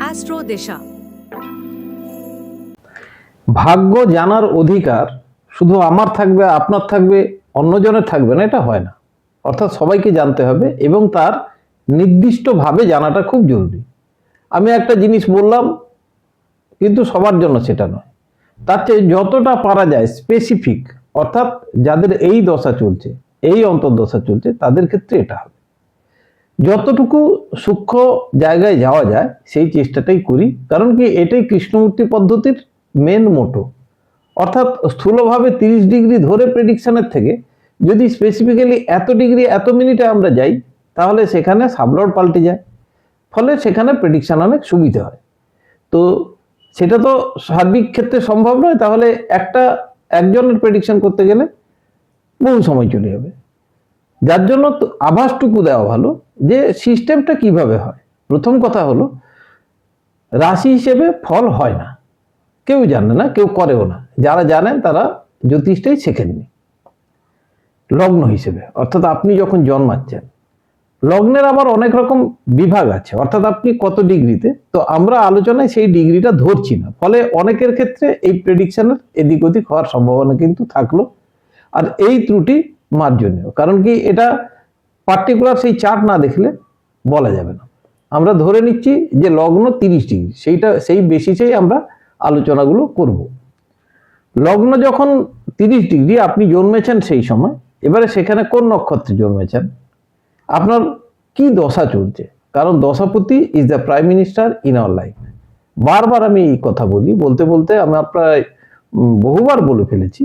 Astro ভাগ্য জানার অধিকার শুধু আমার থাকবে, আপনার থাকবে, অন্যজনের থাকবে না, এটা হয় না। অর্থাৎ সবাইকে জানতে হবে এবং তার নির্দিষ্টভাবে জানাটা খুব জরুরি। আমি একটা জিনিস বললাম, কিন্তু সবার জন্য সেটা নয়। তার চেয়ে যতটা পারা যায় স্পেসিফিক অর্থাৎ যাদের এই দশা চলছে, এই অন্তর্দশা চলছে, তাদের ক্ষেত্রে এটা হবে। যতটুকু সূক্ষ্ম জায়গায় যাওয়া যায়, সেই চেষ্টাটাই করি। কারণ কি, এটাই কৃষ্ণমূর্তি পদ্ধতির মেন মোটো অর্থাৎ স্থূলভাবে তিরিশ ডিগ্রি ধরে প্রেডিকশানের থেকে, যদি স্পেসিফিক্যালি এত ডিগ্রি, এত মিনিটে আমরা যাই, তাহলে সেখানে সাবলড পাল্টে যায়। ফলে সেখানে প্রেডিকশান অনেক সুবিধে হয়। তো সেটা তো সার্বিক ক্ষেত্রে সম্ভব নয়, তাহলে একটা একজনের প্রেডিকশন করতে গেলে বহু সময় চলে যাবে। যার জন্য আভাসটুকু দেওয়া ভালো যে সিস্টেমটা কীভাবে হয়। প্রথম কথা হলো, রাশি হিসেবে ফল হয় না। কেউ জানে না, কেউ করেও না। যারা জানেন তারা জ্যোতিষটাই শেখেননি লগ্ন হিসেবে। অর্থাৎ আপনি যখন জন্মাচ্ছেন, লগ্নের আবার অনেক রকম বিভাগ আছে। অর্থাৎ আপনি কত ডিগ্রিতে, তো আমরা আলোচনায় সেই ডিগ্রিটা ধরছি না। ফলে অনেকের ক্ষেত্রে এই প্রেডিকশনের এদিক ওদিক হওয়ার সম্ভাবনা কিন্তু থাকল। আর এই ত্রুটি মার্জনীয় কারণ কি এটা পার্টিকুলার সেই চার্ট না দেখলে বলা যাবে না। আমরা ধরে নিচ্ছি যে লগ্ন তিরিশ ডিগ্রি, সেইটা, সেই বেসিসেই আমরা আলোচনাগুলো করব। লগ্ন যখন তিরিশ ডিগ্রি আপনি জন্মেছেন সেই সময়, এবারে সেখানে কোন নক্ষত্রে জন্মেছেন? আপনার কি দশা চলছে? কারণ দশাপতি is the prime minister in our life বারবার আমি এই কথা বলি, বলতে বলতে আমার প্রায় বহুবার বলে ফেলেছি,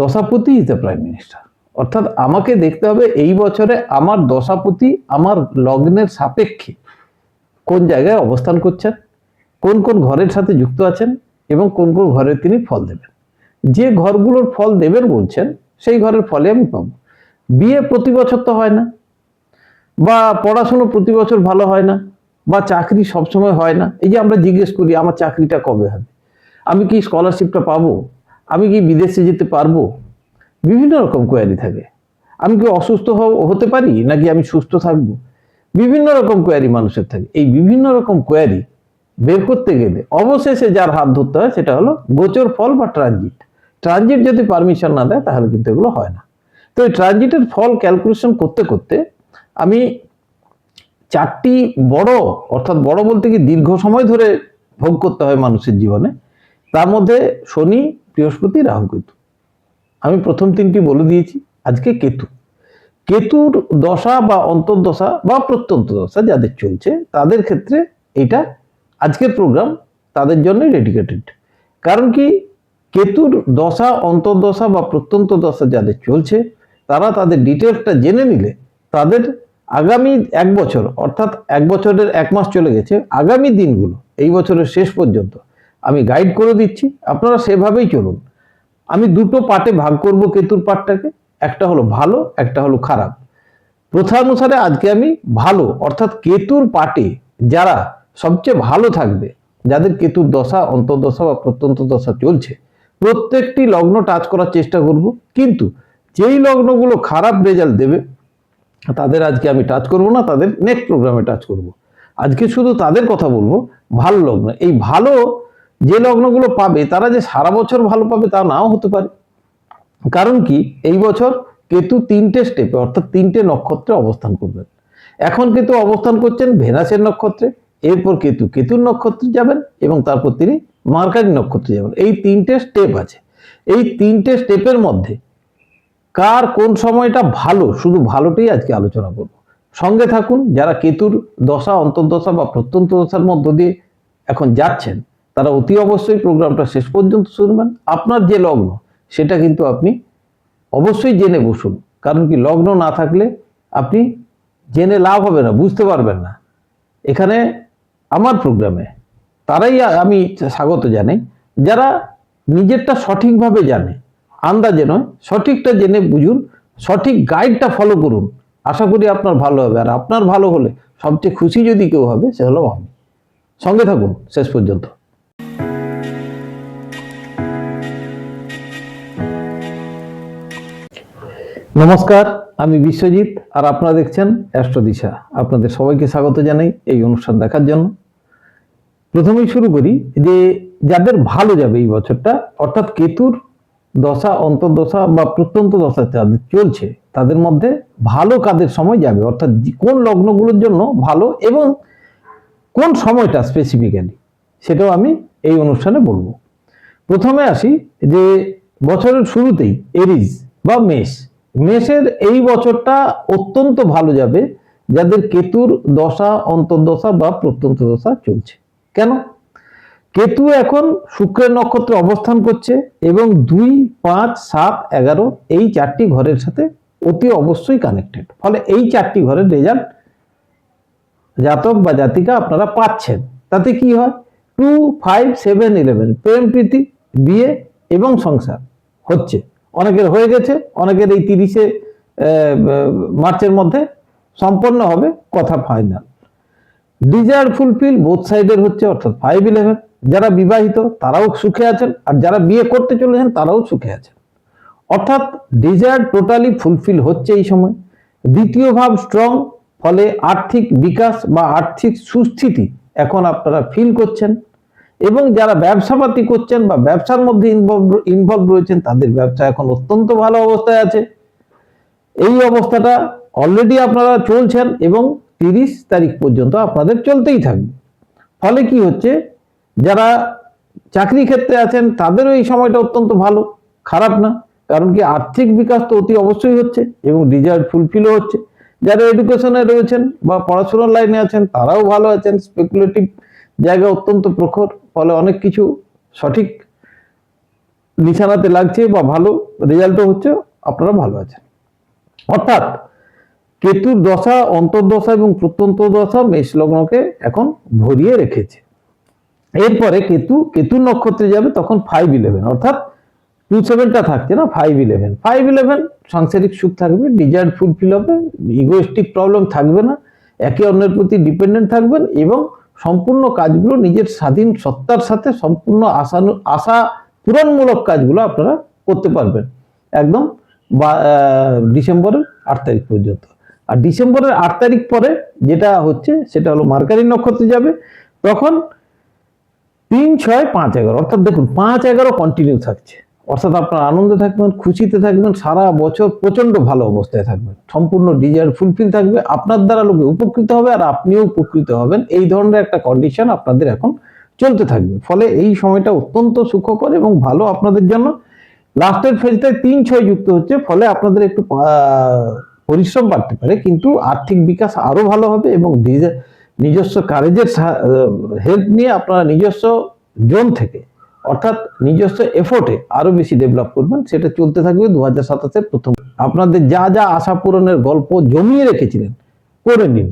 দশাপতি ইজ দ্য প্রাইম মিনিস্টার অর্থাৎ আমাকে দেখতে হবে এই বছরে আমার দশাপতি আমার লগ্নের সাপেক্ষে কোন জায়গায় অবস্থান করছেন, কোন কোন ঘরের সাথে যুক্ত আছেন এবং কোন কোন ঘরে তিনি ফল দেবেন। যে ঘরগুলোর ফল দেবেন বলছেন, সেই ঘরের ফলে আমি পাবো। বিয়ে প্রতি বছর তো হয় না, বা পড়াশুনো প্রতি বছর ভালো হয় না, বা চাকরি সবসময় হয় না। এই যে আমরা জিজ্ঞেস করি, আমার চাকরিটা কবে হবে? আমি কি স্কলারশিপটা পাবো? আমি কি বিদেশে যেতে পারব? বিভিন্ন রকম কোয়ারি থাকে। আমি কি অসুস্থ হতে পারি নাকি আমি সুস্থ থাকব? বিভিন্ন রকম কোয়ারি মানুষের থাকে। এই বিভিন্ন রকম কোয়ারি বের করতে গেলে অবশেষে যার হাত ধরতে হয় সেটা হলো গোচর ফল বা ট্রানজিট ট্রানজিট যদি পারমিশন না দেয় তাহলে কিন্তু এগুলো হয় না। তো এই ট্রানজিটের ফল ক্যালকুলেশন করতে করতে আমি চারটি বড়, অর্থাৎ বড় বলতে কি দীর্ঘ সময় ধরে ভোগ করতে হয় মানুষের জীবনে। তার মধ্যে শনি, বৃহস্পতি, রাহু, কেতু। আমি প্রথম তিনটি বলে দিয়েছি। আজকে কেতু। কেতুর দশা বা অন্তর্দশা বা প্রত্যন্ত দশা যাদের চলছে, তাদের ক্ষেত্রে এটা আজকের প্রোগ্রাম তাদের জন্য ডেডিকেটেড কারণ কি, কেতুর দশা, অন্তর্দশা বা প্রত্যন্ত দশা যাদের চলছে, তারা তাদের ডিটেলসটা জেনে নিলে তাদের আগামী এক বছর, অর্থাৎ এক বছরের এক মাস চলে গেছে, আগামী দিনগুলো, এই বছরের শেষ পর্যন্ত আমি গাইড করে দিচ্ছি। আপনারা সেভাবেই চলুন। আমি দুটো পার্টে ভাগ করব কেতুর পার্টটাকে, একটা হলো ভালো, একটা হলো খারাপ। প্রথা অনুসারে আজকে আমি ভালো, অর্থাৎ কেতুর পার্টে যারা সবচেয়ে ভালো থাকবে, যাদের কেতুর দশা, অন্তর্দশা বা প্রত্যন্ত দশা চলছে, প্রত্যেকটি লগ্ন টাচ করার চেষ্টা করব। কিন্তু যেই লগ্নগুলো খারাপ রেজাল্ট দেবে, তাদের আজকে আমি টাচ করব না, তাদের নেক্সট প্রোগ্রামে টাচ করব। আজকে শুধু তাদের কথা বলব, ভালো লগ্ন। এই ভালো যে লগ্নগুলো পাবে, তারা যে সারা বছর ভালো পাবে তা নাও হতে পারে। কারণ কি? এই বছর কেতু তিনটে স্টেপে অর্থাৎ তিনটে নক্ষত্রে অবস্থান করবেন এখন কেতু অবস্থান করছেন ভেনাসের নক্ষত্রে, এরপর কেতু, কেতুর নক্ষত্রে যাবেন এবং তারপর তিনি মার্কারি নক্ষত্রে যাবেন। এই তিনটে স্টেপ আছে। এই তিনটে স্টেপের মধ্যে কার কোন সময়টা ভালো, শুধু ভালোটাই আজকে আলোচনা করব। সঙ্গে থাকুন, যারা কেতুর দশা, অন্তর্দশা বা প্রত্যন্ত দশার মধ্য দিয়ে এখন যাচ্ছেন তারা অতি অবশ্যই প্রোগ্রামটা শেষ পর্যন্ত শুনবেন। আপনার যে লগ্ন, সেটা কিন্তু আপনি অবশ্যই জেনে বসুন। কারণ কি, লগ্ন না থাকলে আপনি জেনে লাভ হবে না, বুঝতে পারবেন না। এখানে আমার প্রোগ্রামে তারাই আমি স্বাগত জানাই। যারা নিজেরটা সঠিকভাবে জানে, আন্দাজে নয়, সঠিকটা জেনে বুঝুন, সঠিক গাইডটা ফলো করুন। আশা করি আপনার ভালো হবে। আর আপনার ভালো হলে সবচেয়ে খুশি যদি কেউ হবে, সে হলো আমি। সঙ্গে থাকুন, শেষ পর্যন্ত। নমস্কার, আমি বিশ্বজিৎ আর আপনারা দেখছেন অ্যাস্ট্রোদিশা আপনাদের সবাইকে স্বাগত জানাই এই অনুষ্ঠান দেখার জন্য। প্রথমেই শুরু করি যে যাদের ভালো যাবে এই বছরটা, অর্থাৎ কেতুর দশা, অন্তর্দশা বা প্রত্যন্ত দশা যাদের চলছে, তাদের মধ্যে ভালো কাদের সময় যাবে? অর্থাৎ কোন লগ্নগুলোর জন্য ভালো এবং কোন সময়টা স্পেসিফিক্যালি সেটাও আমি এই অনুষ্ঠানে বলব। প্রথমে আসি যে বছরের শুরুতেই এরিজ বা মেষ। মেষের এই বছরটা অত্যন্ত ভালো যাবে, যাদের কেতুর দশা, অন্তর্দশা বা প্রত্যন্ত দশা চলছে। কেন? কেতু এখন শুক্রের নক্ষত্রে অবস্থান করছে এবং দুই, পাঁচ, সাত, এগারো এই চারটি ঘরের সাথে অতি অবশ্যই কানেক্টেড ফলে এই চারটি ঘরের রেজাল্ট জাতক বা জাতিকা আপনারা পাচ্ছেন। তাতে কি হয়? টু ফাইভ সেভেন ইলেভেন প্রেম, প্রীতি, বিয়ে এবং সংসার হচ্ছে। অনেকের হয়ে গেছে, অনেকের এই তিরিশে মার্চের মধ্যে সম্পন্ন হবে, কথা ফাইনাল ডিজায়ার ফুলফিল বোথ সাইডের হচ্ছে অর্থাৎ ফাইভ ইলেভেন যারা বিবাহিত, তারাও সুখে আছেন, আর যারা বিয়ে করতে চলেছেন, তারাও সুখে আছেন। অর্থাৎ ডিজায়ার টোটালি ফুলফিল হচ্ছে এই সময়। দ্বিতীয় ভাব স্ট্রং ফলে আর্থিক বিকাশ বা আর্থিক সুস্থিতি এখন আপনারা ফিল করছেন। এবং যারা ব্যবসাপাতি করছেন বা ব্যবসার মধ্যে ইনভলভ ইনভলভ রয়েছেন, তাদের ব্যবসা এখন অত্যন্ত ভালো অবস্থায় আছে। এই অবস্থাটা অলরেডি আপনারা চলছেন এবং তিরিশ তারিখ পর্যন্ত আপনাদের চলতেই থাকবে। ফলে কি হচ্ছে, যারা চাকরি ক্ষেত্রে আছেন, তাদেরও এই সময়টা অত্যন্ত ভালো, খারাপ না। কারণ কি, আর্থিক বিকাশ তো অতি অবশ্যই হচ্ছে এবং ডিজায়ার ফুলফিলও হচ্ছে। যারা এডুকেশনে রয়েছেন বা পড়াশোনার লাইনে আছেন, তারাও ভালো আছেন। স্পেকুলেটিভ জায়গা অত্যন্ত প্রখর। ফলে অনেক কিছু সঠিক নিশানাতে লাগছে বা ভালো রেজাল্টও হচ্ছে, আপনারা ভালো আছেন। অর্থাৎ কেতুর দশা, অন্তর্দশা এবং প্রত্যন্ত দশা মেষ লগ্নকে এখন ভরিয়ে রেখেছে। এরপরে কেতু কেতু নক্ষত্রে যাবে তখন ফাইভ ইলেভেন অর্থাৎ টু সেভেনটা থাকছে না ফাইভ ইলেভেন ফাইভ ইলেভেন সাংসারিক সুখ থাকবে ডিজায়ার ফুলফিল হবে ইগোয়েস্টিক প্রবলেম থাকবে না, একে অন্যের প্রতি ডিপেন্ডেন্ট থাকবেন এবং সম্পূর্ণ কাজগুলো নিজের স্বাধীন সত্তার সাথে সম্পূর্ণ আশানু আশা পূরণমূলক কাজগুলো আপনারা করতে পারবেন। একদম বা ডিসেম্বরের আট তারিখ পর্যন্ত। আর ডিসেম্বরের আট তারিখ পরে যেটা হচ্ছে, সেটা হলো মার্কারি নক্ষত্রে যাবে। তখন তিন, ছয়, পাঁচ, এগারো। অর্থাৎ দেখুন, পাঁচ, এগারো কন্টিনিউ থাকছে। অর্থাৎ আপনার আনন্দে থাকবেন, খুশিতে থাকবেন, সারা বছর প্রচণ্ড ভালো অবস্থায় থাকবেন। সম্পূর্ণ ডিজায়ার ফুলফিল থাকবে, আপনার দ্বারা লোকে উপকৃত হবে আর আপনিও উপকৃত হবেন। এই ধরনের একটা কন্ডিশন আপনাদের এখন চলতে থাকবে। ফলে এই সময়টা অত্যন্ত সুখকর এবং ভালো আপনাদের জন্য। লাস্টের ফেজটায় তিন ছয় যুক্ত হচ্ছে, ফলে আপনাদের একটু পরিশ্রম বাড়তে পারে, কিন্তু আর্থিক বিকাশ আরও ভালো হবে এবং নিজে- নিজস্ব কারেজের হেল্প নিয়ে আপনারা নিজস্ব জোন থেকে অর্থাৎ নিজস্ব এফোর্টে আরও বেশি ডেভেলপ করবেন, সেটা চলতে থাকবে দু হাজার প্রথম। আপনাদের যা যা আশা পূরণের গল্প জমিয়ে রেখেছিলেন, করে নিন।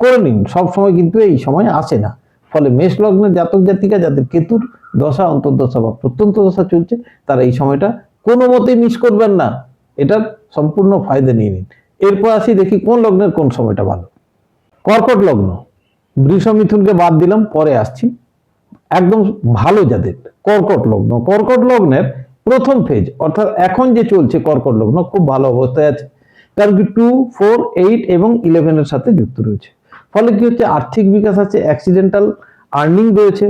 করে নিন, সব সময় কিন্তু এই সময় আসে না। ফলে মেষ লগ্নের জাতক জাতিকা যাদের কেতুর দশা, অন্তর্দশা বা প্রত্যন্ত দশা চলছে, তারা এই সময়টা কোনো মতেই মিস করবেন না। এটার সম্পূর্ণ ফায়দা নিয়ে নিন। এরপর আসি দেখি কোন লগ্নের কোন সময়টা ভালো। কর্কট লগ্ন। বৃষ মিথুনকে বাদ দিলাম, পরে আসছি। একদম ভালো যাদের, কর্কট লগ্ন। কর্কট লগ্নের প্রথম ফেজ অর্থাৎ এখন যে চলছে কর্কট লগ্ন, খুব ভালো অবস্থায় আছে। কারণ কি টু ফোর এইট এবং ইলেভেনের সাথে যুক্ত রয়েছে। ফলে কি হচ্ছে? আর্থিক বিকাশ আছে অ্যাক্সিডেন্টাল আর্নিং রয়েছে।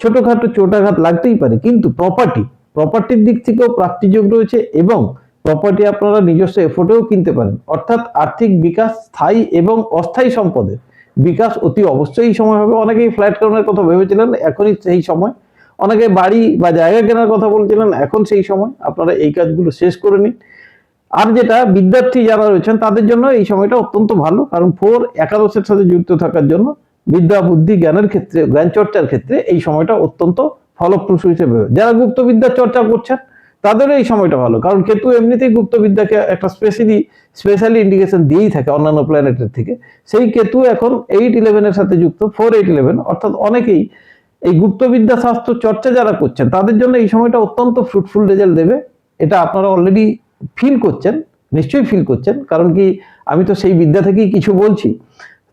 ছোটখাটো চোটাঘাত লাগতেই পারে, কিন্তু প্রপার্টি প্রপার্টির দিক থেকেও প্রাপ্তিযোগ রয়েছে এবং প্রপার্টি আপনারা নিজস্ব এফোর্টেও কিনতে পারেন। অর্থাৎ আর্থিক বিকাশ স্থায়ী এবং অস্থায়ী সম্পদের। বিকাশ অতি অবশ্যই এই সময় হবে। অনেকেই ফ্ল্যাট কেনার কথা ভেবেছিলেন, এখনই সেই সময়। অনেকে বাড়ি বা জায়গা কেনার কথা বলছিলেন, এখন সেই সময়। আপনারা এই কাজগুলো শেষ করে নিন। আর যেটা বিদ্যার্থী যারা রয়েছেন, তাদের জন্য এই সময়টা অত্যন্ত ভালো। কারণ ফোর একাদশের সাথে যুক্ত থাকার জন্য বিদ্যা, বুদ্ধি, জ্ঞানের ক্ষেত্রে, জ্ঞান চর্চার ক্ষেত্রে এই সময়টা অত্যন্ত ফলপ্রসূ হিসেবে। যারা গুপ্ত বিদ্যার চর্চা করছেন তাদেরও এই সময়টা ভালো। কারণ কেতু এমনিতেই গুপ্ত বিদ্যাকে একটা স্পেশালি স্পেশালি ইন্ডিকেশন দিয়েই থাকে অন্যান্য প্ল্যানেটের থেকে। সেই কেতু এখন এইট ইলেভেনের সাথে যুক্ত ফোর এইট ইলেভেন অর্থাৎ অনেকেই এই গুপ্তবিদ্যা শাস্ত্র চর্চা যারা করছেন, তাদের জন্য এই সময়টা অত্যন্ত ফ্রুটফুল রেজাল্ট দেবে। এটা আপনারা অলরেডি ফিল করছেন, নিশ্চয়ই ফিল করছেন, কারণ কি আমি তো সেই বিদ্যা থেকেই কিছু বলছি।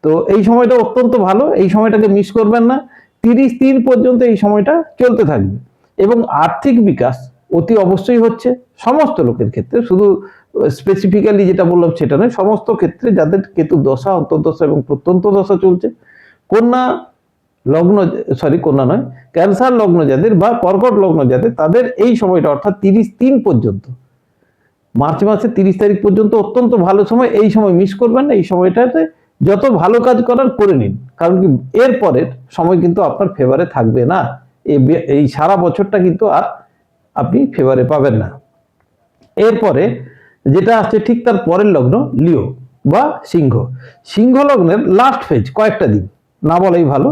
তো এই সময়টা অত্যন্ত ভালো, এই সময়টাকে মিস করবেন না। তিরিশ তিন পর্যন্ত এই সময়টা চলতে থাকবে। এবং আর্থিক বিকাশ অতি অবশ্যই হচ্ছে সমস্ত লোকের ক্ষেত্রে, শুধু স্পেসিফিক্যালি যেটা বললাম সেটা নয়, সমস্ত ক্ষেত্রে যাদের কেতু দশা, অন্তর্দশা এবং প্রত্যন্ত দশা চলছে, কন্যা লগ্ন সরি কন্যা নয় ক্যান্সার লগ্ন যাদের বা কর্কট লগ্ন যাদের, তাদের এই সময়টা অর্থাৎ তিরিশ তিন পর্যন্ত, মার্চ মাসের তিরিশ তারিখ পর্যন্ত অত্যন্ত ভালো সময়, এই সময় মিস করবেন না, এই সময়টাতে যত ভালো কাজ করার করে নিন, কারণ কি এর পরের সময় কিন্তু আপনার ফেভারে থাকবে না এই সারা বছরটা কিন্তু আর আপনি ফেভারে পাবেন না। এরপরে যেটা আসছে ঠিক তার পরের লগ্ন লিও বা সিংহ। সিংহ লগ্নের লাস্ট ফেজ কয়েকটা দিন, না বলাই ভালো।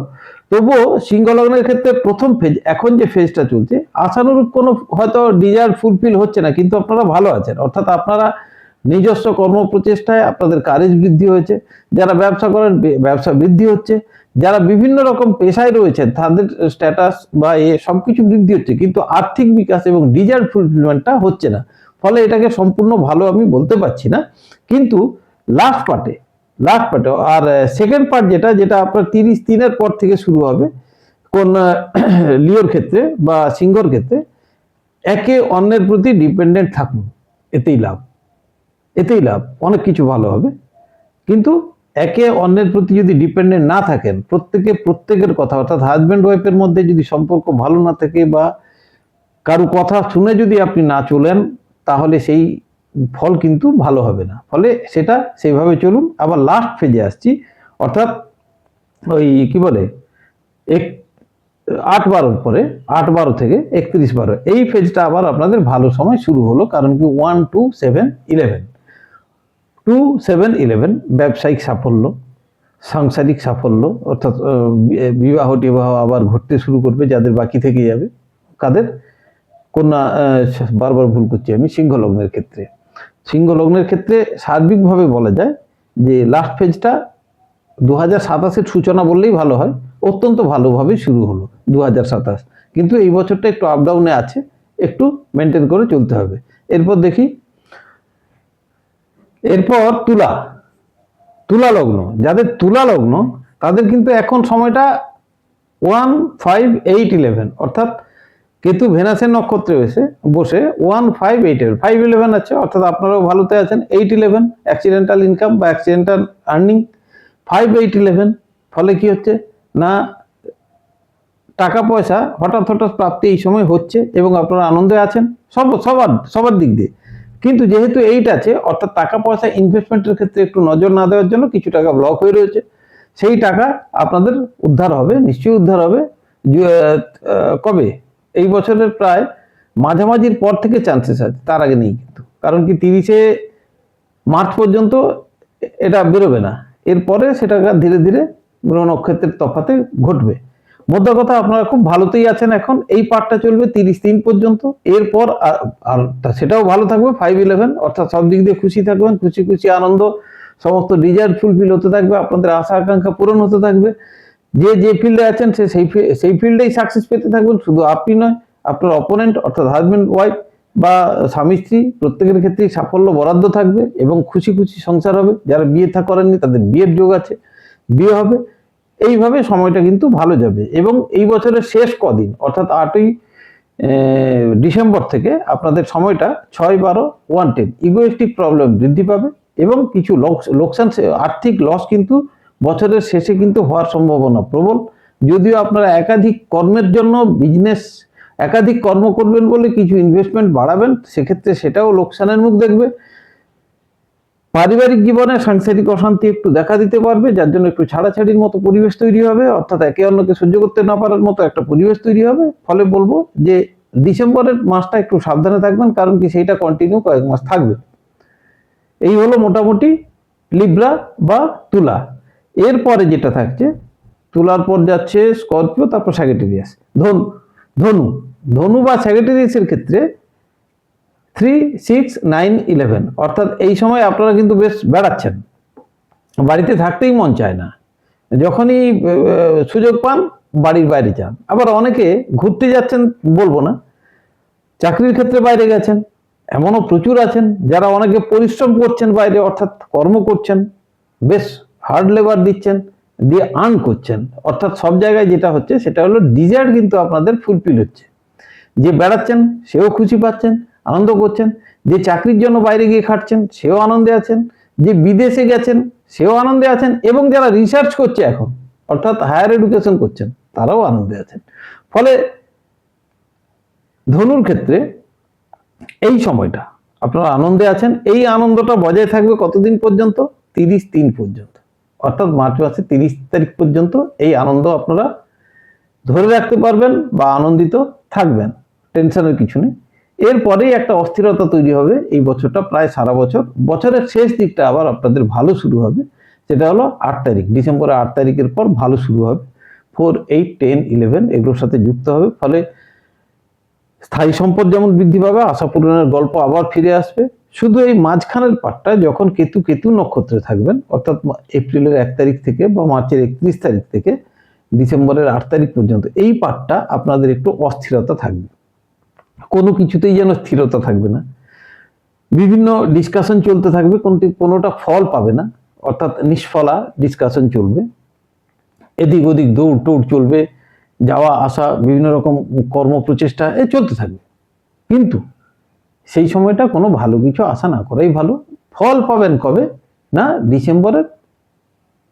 তবুও সিংহ লগ্নের ক্ষেত্রে প্রথম ফেজ এখন যে ফেজটা চলছে, আশানুরূপ কোনো হয়তো ডিজায়ার ফুলফিল হচ্ছে না, কিন্তু আপনারা ভালো আছেন। অর্থাৎ আপনারা নিজস্ব কর্ম প্রচেষ্টায় আপনাদের কারেজ বৃদ্ধি হয়েছে, যারা ব্যবসা করেন, ব্যবসা বৃদ্ধি হচ্ছে। যারা বিভিন্ন রকম পেশায় রয়েছেন, তাদের স্ট্যাটাস বা এ সব কিছু বৃদ্ধি হচ্ছে, কিন্তু আর্থিক বিকাশ এবং ডিজায়ার ফুলফিলমেন্টটা হচ্ছে না। ফলে এটাকে সম্পূর্ণ ভালো আমি বলতে পারছি না। কিন্তু লাস্ট পার্টে লাস্ট পার্টে আর সেকেন্ড পার্ট যেটা যেটা আপনার তিরিশ তিনের পর থেকে শুরু হবে, কোন লিওর ক্ষেত্রে বা সিংহর ক্ষেত্রে, একে অন্যের প্রতি ডিপেন্ডেন্ট থাকুন। এতেই লাভ। এতেই লাভ। অনেক কিছু ভালো হবে। কিন্তু একে অন্যের প্রতি যদি ডিপেন্ডেন্ট না থাকেন, প্রত্যেকে প্রত্যেকের কথা, অর্থাৎ হাজব্যান্ড ওয়াইফের মধ্যে যদি সম্পর্ক ভালো না থাকে বা কারও কথা শুনে যদি আপনি না চলেন, তাহলে সেই ফল কিন্তু ভালো হবে না। ফলে সেটা সেইভাবে চলুন। আবার লাস্ট ফেজে আসছি, অর্থাৎ ওই কি বলে? এক, আট বারোর পরে, আট বারো থেকে একত্রিশ বারো, এই ফেজটা আবার আপনাদের ভালো সময় শুরু হলো, কারণ কি one two seven eleven two seven eleven ব্যবসায়িক সাফল্য, সাংসারিক সাফল্য, অর্থাৎ বিবাহ টিবাহ আবার ঘটতে শুরু করবে যাদের বাকি থেকে যাবে, কাদের? কন্যা বারবার ভুল করছি আমি, সিংহ লগ্নের ক্ষেত্রে। সিংহ লগ্নের ক্ষেত্রে সার্বিকভাবে বলা যায় যে লাস্ট ফেজটা দু হাজার সাতাশের সূচনা বললেই ভালো হয়, অত্যন্ত ভালোভাবে শুরু হলো দু হাজার সাতাশ। কিন্তু এই বছরটা একটু আপডাউনে আছে, একটু মেনটেন করে চলতে হবে। এরপর দেখি এরপর তুলা তুলা লগ্ন। যাদের তুলা লগ্ন, তাদের কিন্তু এখন সময়টা ওয়ান ফাইভ এইট ইলেভেন অর্থাৎ কেতু ভেনাসের নক্ষত্রে এসে বসে one five eight five eleven আছে, অর্থাৎ আপনারাও ভালোতে আছেন এইট ইলেভেন অ্যাক্সিডেন্টাল ইনকাম বা accidental earning five eight eleven ফলে কি হচ্ছে? না, টাকা পয়সা হঠাৎ হঠাৎ প্রাপ্তি এই সময় হচ্ছে এবং আপনারা আনন্দে আছেন, সব, সবার সবার দিক দিয়ে। কিন্তু যেহেতু এইট আছে, অর্থাৎ টাকা পয়সা ইনভেস্টমেন্টের ক্ষেত্রে একটু নজর না দেওয়ার জন্য কিছু টাকা ব্লক হয়ে রয়েছে। সেই টাকা আপনাদের উদ্ধার হবে, নিশ্চয়ই উদ্ধার হবে। কবে? এই বছরের প্রায় মাঝামাঝির পর থেকে চান্সেস আছে, তার আগে নেই কিন্তু। কারণ কি তিরিশে মার্চ পর্যন্ত এটা বেরোবে না। এরপরে সেটা ধীরে ধীরে গ্রহ নক্ষত্রের তফাতে ঘটবে। মধ্য কথা আপনারা খুব ভালোতেই আছেন এখন। এই পার্টটা চলবে তিরিশ তিন পর্যন্ত। এরপর আর সেটাও ভালো থাকবে ফাইভ ইলেভেন অর্থাৎ সব দিক দিয়ে খুশি থাকবেন, খুশি খুশি আনন্দ, সমস্ত ডিজায়ার ফুলফিল হতে থাকবে, আপনাদের আশা আকাঙ্ক্ষা পূরণ হতে থাকবে। যে যে ফিল্ডে আছেন, সে সেই সেই ফিল্ডেই সাকসেস পেতে থাকবেন, শুধু আপনি নয়, আপনার অপোনেন্ট অর্থাৎ হাজব্যান্ড ওয়াইফ বা স্বামী, স্ত্রী, প্রত্যেকের ক্ষেত্রেই সাফল্য বরাদ্দ থাকবে এবং খুশি খুশি সংসার হবে। যারা বিয়ে থা, করেননি, তাদের বিয়ের যোগ আছে, বিয়ে হবে। এইভাবে সময়টা কিন্তু ভালো যাবে। এবং এই বছরের শেষ কদিন, অর্থাৎ আটই ডিসেম্বর থেকে আপনাদের সময়টা ছয় বারো ওয়ান টেন ইগোয়েস্টিক প্রবলেম বৃদ্ধি পাবে এবং কিছু লোক- লোকসান, আর্থিক লস কিন্তু বছরের শেষে কিন্তু হওয়ার সম্ভাবনা প্রবল। যদিও আপনারা একাধিক কর্মের জন্য বিজনেস একাধিক কর্ম করবেন বলে কিছু ইনভেস্টমেন্ট বাড়াবেন, সেক্ষেত্রে সেটাও লোকসানের মুখ দেখবে। পারিবারিক জীবনে সাংসারিক অশান্তি একটু দেখা দিতে পারবে, যার জন্য একটু ছাড়াছাড়ির মতো পরিবেশ তৈরি হবে, অর্থাৎ একে অন্যকে সহ্য করতে না পারার মতো একটা পরিবেশ তৈরি হবে। ফলে বলব যে, ডিসেম্বরের মাসটা একটু সাবধানে থাকবেন, কারণ কি সেইটা কন্টিনিউ কয়েক মাস থাকবে। এই হলো মোটামুটি লিব্রা বা তুলা। এরপরে যেটা থাকছে, তুলার পর যাচ্ছে স্করপিও, তারপর স্যাগেটেরিয়াস। ধনু ধনু ধনু বা স্যাগেটেরিয়াসের ক্ষেত্রে থ্রি সিক্স নাইন ইলেভেন অর্থাৎ এই সময় আপনারা কিন্তু বেশ বেড়াচ্ছেন। বাড়িতে থাকতেই মন চায় না। যখনই সুযোগ পান, বাড়ির বাইরে যান। আবার অনেকে ঘুরতে যাচ্ছেন বলব না। চাকরির ক্ষেত্রে বাইরে গেছেন। এমনও প্রচুর আছেন যারা অনেকে পরিশ্রম করছেন বাইরে, অর্থাৎ কর্ম করছেন। বেশ হার্ড লেবার দিচ্ছেন, দিয়ে আর্ন করছেন। অর্থাৎ সব জায়গায় যেটা হচ্ছে, সেটা হলো ডিজায়ার কিন্তু আপনাদের ফুলফিল হচ্ছে। যে বেড়াচ্ছেন, সেও খুশি পাচ্ছেন। আনন্দ করছেন, যে চাকরির জন্য বাইরে গিয়ে খাটছেন, সেও আনন্দে আছেন, যে বিদেশে গেছেন, সেও আনন্দে আছেন, এবং যারা রিসার্চ করছে এখন, অর্থাৎ হায়ার এডুকেশন করছেন, তারাও আনন্দে আছেন। ফলে ধনুর ক্ষেত্রে এই সময়টা, আপনারা আনন্দে আছেন, এই আনন্দটা বজায় থাকবে কতদিন পর্যন্ত? তিরিশ তিন পর্যন্ত। অর্থাৎ মার্চ মাসের তিরিশ তারিখ পর্যন্ত এই আনন্দ আপনারা ধরে রাখতে পারবেন বা আনন্দিত থাকবেন। টেনশনের কিছু নেই। এরপরেই একটা অস্থিরতা তৈরি হবে এই বছরটা, প্রায় সারা বছর। বছরের শেষ দিকটা আবার আপনাদের ভালো শুরু হবে সেটা হলো আট তারিখ, ডিসেম্বরের আট তারিখের পর ভালো শুরু হবে। ফোর এইট টেন ইলেভেন এগুলোর সাথে যুক্ত হবে, ফলে স্থায়ী সম্পদ যেমন বৃদ্ধি পাবে, আশা পূরণের গল্প আবার ফিরে আসবে। শুধু এই মাঝখানের পার্টটা, যখন কেতু কেতু নক্ষত্রে থাকবেন, অর্থাৎ এপ্রিলের এক তারিখ থেকে বা মার্চের একত্রিশ তারিখ থেকে ডিসেম্বরের আট তারিখ পর্যন্ত, এই পার্টটা আপনাদের একটু অস্থিরতা থাকবে। কোনো কিছুতেই যেন স্থিরতা থাকবে না। বিভিন্ন ডিসকাশন চলতে থাকবে, কোনটি, কোনোটা ফল পাবে না। অর্থাৎ নিষ্ফলা ডিসকাশন চলবে। এদিক ওদিক দৌড় টৌড় চলবে, যাওয়া, আসা, বিভিন্ন রকম কর্ম প্রচেষ্টা, এ চলতে থাকবে। কিন্তু সেই সময়টা কোনো ভালো কিছু আশা না করাই ভালো। ফল পাবেন কবে? না, ডিসেম্বরের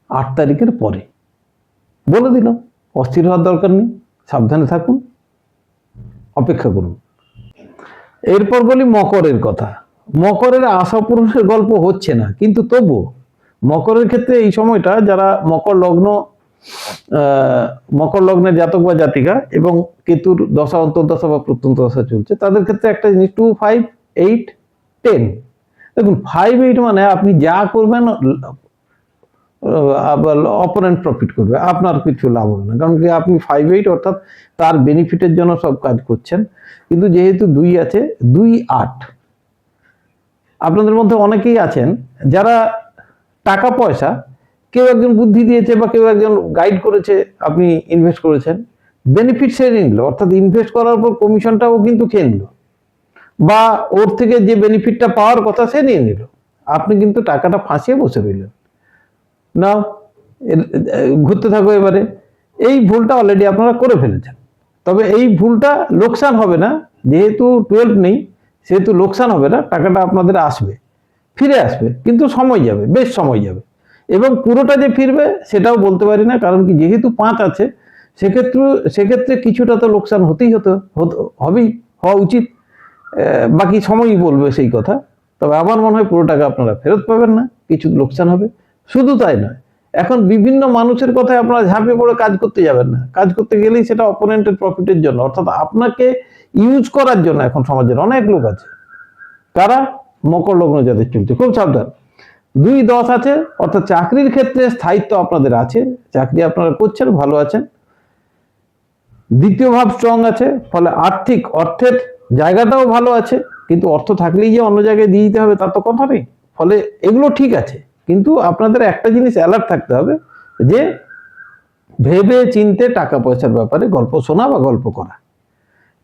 আট তারিখের পরে। বলে দিলাম, অস্থির হওয়ার দরকার নেই, সাবধানে থাকুন, অপেক্ষা করুন। এরপর বলি মকরের কথা। মকরের আশা পূরণের গল্প হচ্ছে না, কিন্তু তবু মকরের ক্ষেত্রে এই সময়টা যারা মকর লগ্ন মকর লগ্নের জাতক বা জাতিকা এবং কেতুর দশা, অন্তর্দশা বা প্রত্যন্ত দশা চলছে, তাদের ক্ষেত্রে একটা জিনিস টু ফাইভ এইট টেন দেখুন ফাইভ এইট মানে আপনি যা করবেন অপোনেন্ট প্রফিট করবে। আপনার কিছু লাভ হবে না। কারণ কি আপনি ফাইভ এইট অর্থাৎ তার বেনিফিটের জন্য সব কাজ করছেন। কিন্তু যেহেতু দুই আছে, দুই আট। আপনাদের মধ্যে অনেকেই আছেন যারা টাকা পয়সা কেউ একজন বুদ্ধি দিয়েছে বা কেউ একজন গাইড করেছে, আপনি ইনভেস্ট করেছেন। বেনিফিট সে নিল, অর্থাৎ ইনভেস্ট করার পর কমিশনটাও কিন্তু খেয়ে নিল। বা ওর থেকে যে বেনিফিটটা পাওয়ার কথা সে নিয়ে নিল। আপনি কিন্তু টাকাটা ফাঁসিয়ে বসে রইলেন। নাও ঘুরতে থাকো এবারে। এই ভুলটা অলরেডি আপনারা করে ফেলেছেন। তবে এই ভুলটা লোকসান হবে না, যেহেতু টুয়েলভ নেই, সেহেতু লোকসান হবে না, টাকাটা আপনাদের আসবে, ফিরে আসবে, কিন্তু সময় যাবে, বেশ সময় যাবে। এবং পুরোটা যে ফিরবে, সেটাও বলতে পারি না, কারণ কি যেহেতু পাঁচ আছে, সেক্ষেত্রে সেক্ষেত্রে কিছুটা তো লোকসান হতেই হতো হবেই, হওয়া উচিত। বাকি সময়ই বলবে সেই কথা। তবে আমার মনে হয় পুরো টাকা আপনারা ফেরত পাবেন না, কিছু লোকসান হবে। শুধু তাই নয়, এখন বিভিন্ন মানুষের কথায় আপনারা ঝাঁপে পড়ে কাজ করতে যাবেন না। কাজ করতে গেলেই সেটা অপোনেন্টের প্রফিটের জন্য। অর্থাৎ আপনাকে ইউজ করার জন্য এখন সমাজের অনেক লোক আছে। তারা মকর লগ্ন যাদের চলছে, খুব সাবধান। দুই দশ আছে, অর্থাৎ চাকরির ক্ষেত্রে স্থায়িত্ব আপনাদের আছে। চাকরি আপনারা করছেন, ভালো আছেন। দ্বিতীয় ভাব স্ট্রং আছে, ফলে আর্থিক অর্থের জায়গাটাও ভালো আছে। কিন্তু অর্থ থাকলেই যে অন্য জায়গায় দিয়ে দিতে হবে, তার তো কথা নেই। ফলে এগুলো ঠিক আছে। কিন্তু আপনাদের একটা জিনিস অ্যালার্ট থাকতে হবে, যে ভেবে চিনতে টাকা পয়সার ব্যাপারে গল্প শোনা বা গল্প করা।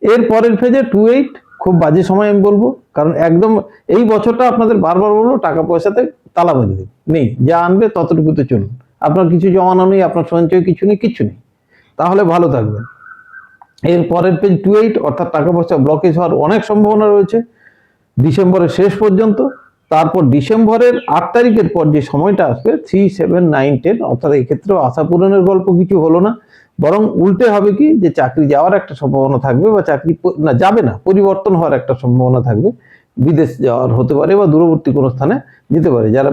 এর পরের ফেজে টু এইট খুব বাজে সময় আমি বলব, কারণ একদম এই বছরটা আপনাদের বারবার বলব, টাকা পয়সাতে তালা মেরে দেবে নেই, যা আনবে ততটুকুতে চলুন। আপনার কিছু জমানো নেই, আপনার সঞ্চয় কিছু নেই কিচ্ছু নেই। তাহলে ভালো থাকবেন। এর পরের পেজ টু এইট অর্থাৎ টাকা পয়সা ব্লকেজ হওয়ার অনেক সম্ভাবনা রয়েছে। ডিসেম্বরের শেষ পর্যন্ত তারপর ডিসেম্বরের আট তারিখের পর যে সময়টা আসবে থ্রি সেভেন নাইন টেন অর্থাৎ এই ক্ষেত্রেও আশা পূরণের গল্প কিছু হলো না। বরং উল্টে হবে কি, যে চাকরি যাওয়ার একটা সম্ভাবনা থাকবে বা চাকরি না, যাবে না, পরিবর্তন হওয়ার একটা সম্ভাবনা থাকবে। বিদেশ যাওয়ার হতে পারে বা দূরবর্তী কোনো স্থানে যেতে পারে। যারা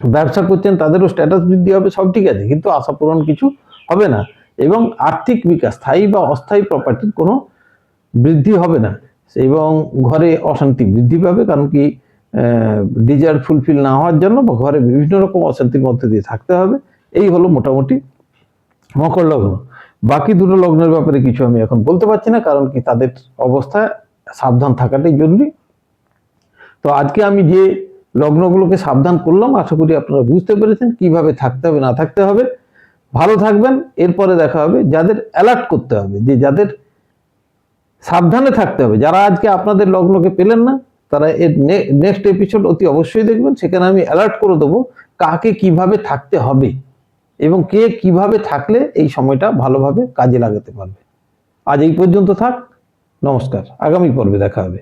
ব্যবসা করছেন তাদেরও স্ট্যাটাস বৃদ্ধি হবে, সব ঠিক আছে, কিন্তু আশা পূরণ কিছু হবে না এবং আর্থিক বিকাশ, স্থায়ী বা অস্থায়ী প্রপার্টির কোনো বৃদ্ধি হবে না। এবং ঘরে অশান্তি বৃদ্ধি পাবে, কারণ কি ডিজায়ার ফুলফিল না হওয়ার জন্য ঘরে বিভিন্ন রকম অশান্তির মধ্যে দিয়ে থাকতে হবে। এই হলো মোটামুটি মকর লগ্ন। বাকি দুটো লগ্নের ব্যাপারে কিছু আমি এখন বলতে পারছি না, কারণ কি তাদের অবস্থা সাবধান থাকাটাই জরুরি। তো আজকে আমি যে লগ্নগুলোকে সাবধান করলাম, আশা করি আপনারা বুঝতে পেরেছেন কীভাবে থাকতে হবে, না থাকতে হবে। ভালো থাকবেন, এরপরে দেখা হবে। যাদের অ্যালার্ট করতে হবে, যে যাদের সাবধানে থাকতে হবে, যারা আজকে আপনাদের লগ্নকে পেলেন না তারা এর নেক্সট এপিসোড অতি অবশ্যই দেখবেন, সেখানে আমি অ্যালার্ট করে দেবো কাকে কীভাবে থাকতে হবে এবং কে কীভাবে থাকলে এই সময়টা ভালোভাবে কাজে লাগাতে পারবে। আজ এই পর্যন্ত থাক, নমস্কার, আগামী পর্বে দেখা হবে।